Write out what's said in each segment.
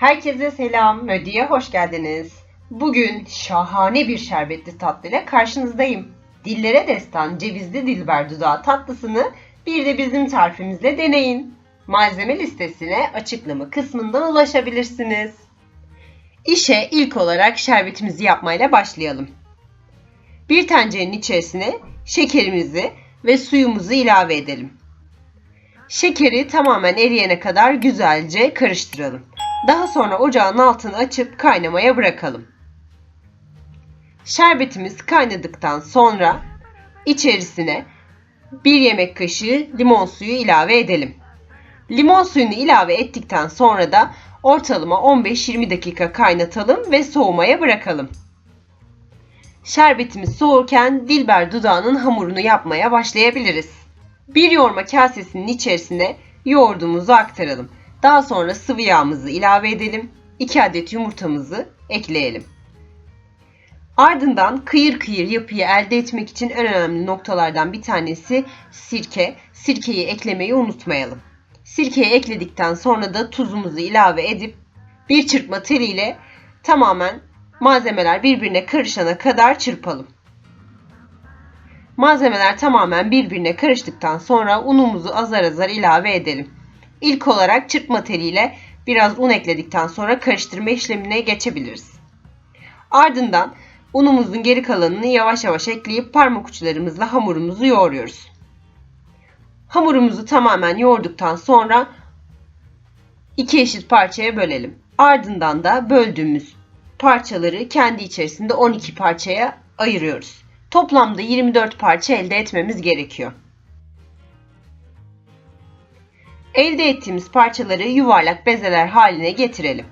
Herkese selam, Mödi'ye hoş geldiniz. Bugün şahane bir şerbetli tatlıyla karşınızdayım. Dillere destan cevizli dilber dudağı tatlısını bir de bizim tarifimizle deneyin. Malzeme listesine açıklama kısmından ulaşabilirsiniz. İşe ilk olarak şerbetimizi yapmayla başlayalım. Bir tencerenin içerisine şekerimizi ve suyumuzu ilave edelim. Şekeri tamamen eriyene kadar güzelce karıştıralım. Daha sonra ocağın altını açıp kaynamaya bırakalım. Şerbetimiz kaynadıktan sonra içerisine 1 yemek kaşığı limon suyu ilave edelim. Limon suyunu ilave ettikten sonra da ortalama 15-20 dakika kaynatalım ve soğumaya bırakalım. Şerbetimiz soğurken dilber dudağının hamurunu yapmaya başlayabiliriz. Bir yoğurma kasesinin içerisine yoğurdumuzu aktaralım. Daha sonra sıvı yağımızı ilave edelim. 2 adet yumurtamızı ekleyelim. Ardından kıyır kıyır yapıyı elde etmek için en önemli noktalardan bir tanesi sirke. Sirkeyi eklemeyi unutmayalım. Sirkeyi ekledikten sonra da tuzumuzu ilave edip bir çırpma teliyle tamamen malzemeler birbirine karışana kadar çırpalım. Malzemeler tamamen birbirine karıştıktan sonra unumuzu azar azar ilave edelim. İlk olarak çırpma teliyle biraz un ekledikten sonra karıştırma işlemine geçebiliriz. Ardından unumuzun geri kalanını yavaş yavaş ekleyip parmak uçlarımızla hamurumuzu yoğuruyoruz. Hamurumuzu tamamen yoğurduktan sonra iki eşit parçaya bölelim. Ardından da böldüğümüz parçaları kendi içerisinde 12 parçaya ayırıyoruz. Toplamda 24 parça elde etmemiz gerekiyor. Elde ettiğimiz parçaları yuvarlak bezeler haline getirelim.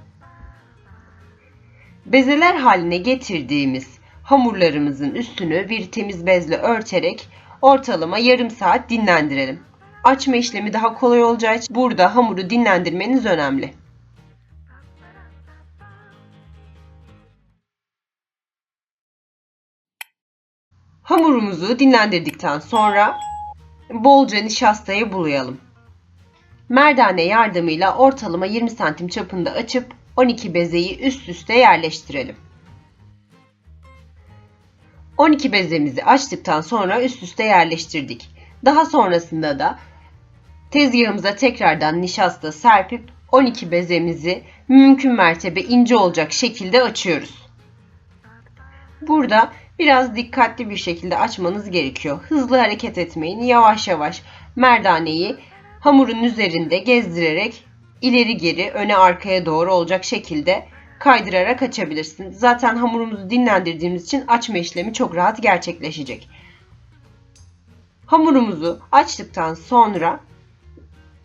Bezeler haline getirdiğimiz hamurlarımızın üstünü bir temiz bezle örterek ortalama yarım saat dinlendirelim. Açma işlemi daha kolay olacağı için burada hamuru dinlendirmeniz önemli. Hamurumuzu dinlendirdikten sonra bolca nişastayı bulayalım. Merdane yardımıyla ortalama 20 santim çapında açıp 12 bezeyi üst üste yerleştirelim. 12 bezemizi açtıktan sonra üst üste yerleştirdik. Daha sonrasında da tezgahımıza tekrardan nişasta serpip 12 bezemizi mümkün mertebe ince olacak şekilde açıyoruz. Burada biraz dikkatli bir şekilde açmanız gerekiyor. Hızlı hareket etmeyin. Yavaş yavaş merdaneyi hamurun üzerinde gezdirerek ileri geri öne arkaya doğru olacak şekilde kaydırarak açabilirsiniz. Zaten hamurumuzu dinlendirdiğimiz için açma işlemi çok rahat gerçekleşecek. Hamurumuzu açtıktan sonra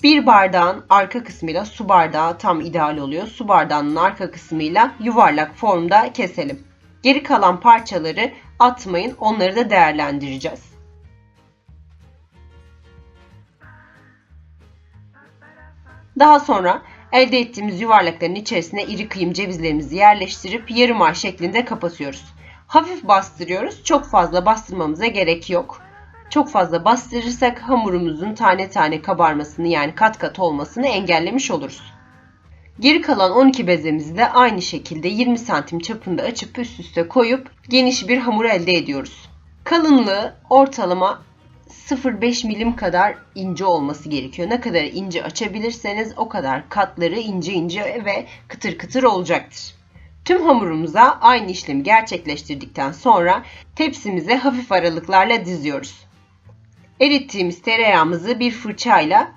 bir bardağın arka kısmıyla su bardağı tam ideal oluyor. Su bardağının arka kısmıyla yuvarlak formda keselim. Geri kalan parçaları atmayın. Onları da değerlendireceğiz. Daha sonra elde ettiğimiz yuvarlakların içerisine iri kıyım cevizlerimizi yerleştirip yarım ay şeklinde kapatıyoruz. Hafif bastırıyoruz. Çok fazla bastırmamıza gerek yok. Çok fazla bastırırsak hamurumuzun tane tane kabarmasını yani kat kat olmasını engellemiş oluruz. Geri kalan 12 bezemizi de aynı şekilde 20 santim çapında açıp üst üste koyup geniş bir hamur elde ediyoruz. Kalınlığı ortalama 0,5 milim kadar ince olması gerekiyor. Ne kadar ince açabilirseniz o kadar katları ince ince ve kıtır kıtır olacaktır. Tüm hamurumuza aynı işlemi gerçekleştirdikten sonra tepsimize hafif aralıklarla diziyoruz. Erittiğimiz tereyağımızı bir fırçayla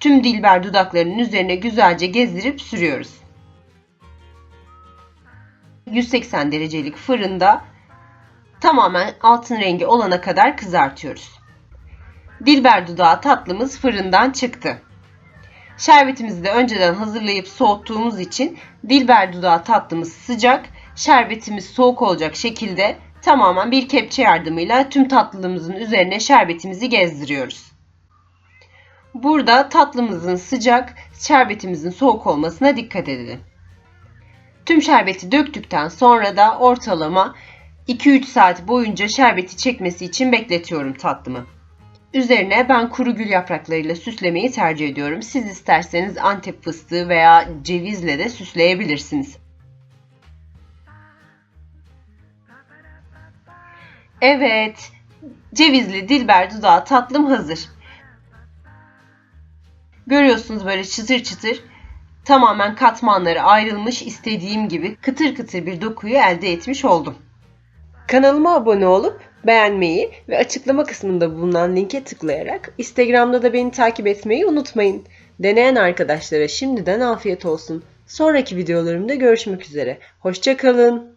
tüm dilber dudaklarının üzerine güzelce gezdirip sürüyoruz. 180 derecelik fırında tamamen altın rengi olana kadar kızartıyoruz. Dilber dudağı tatlımız fırından çıktı. Şerbetimizi de önceden hazırlayıp soğuttuğumuz için dilber dudağı tatlımız sıcak, şerbetimiz soğuk olacak şekilde tamamen bir kepçe yardımıyla tüm tatlılığımızın üzerine şerbetimizi gezdiriyoruz. Burada tatlımızın sıcak, şerbetimizin soğuk olmasına dikkat edin. Tüm şerbeti döktükten sonra da ortalama 2-3 saat boyunca şerbeti çekmesi için bekletiyorum tatlımı. Üzerine ben kuru gül yapraklarıyla süslemeyi tercih ediyorum. Siz isterseniz antep fıstığı veya cevizle de süsleyebilirsiniz. Evet, cevizli dilber dudağı tatlım hazır. Görüyorsunuz böyle çıtır çıtır tamamen katmanları ayrılmış istediğim gibi kıtır kıtır bir dokuyu elde etmiş oldum. Kanalıma abone olup beğenmeyi ve açıklama kısmında bulunan linke tıklayarak Instagram'da da beni takip etmeyi unutmayın. Deneyen arkadaşlara şimdiden afiyet olsun. Sonraki videolarımda görüşmek üzere. Hoşçakalın.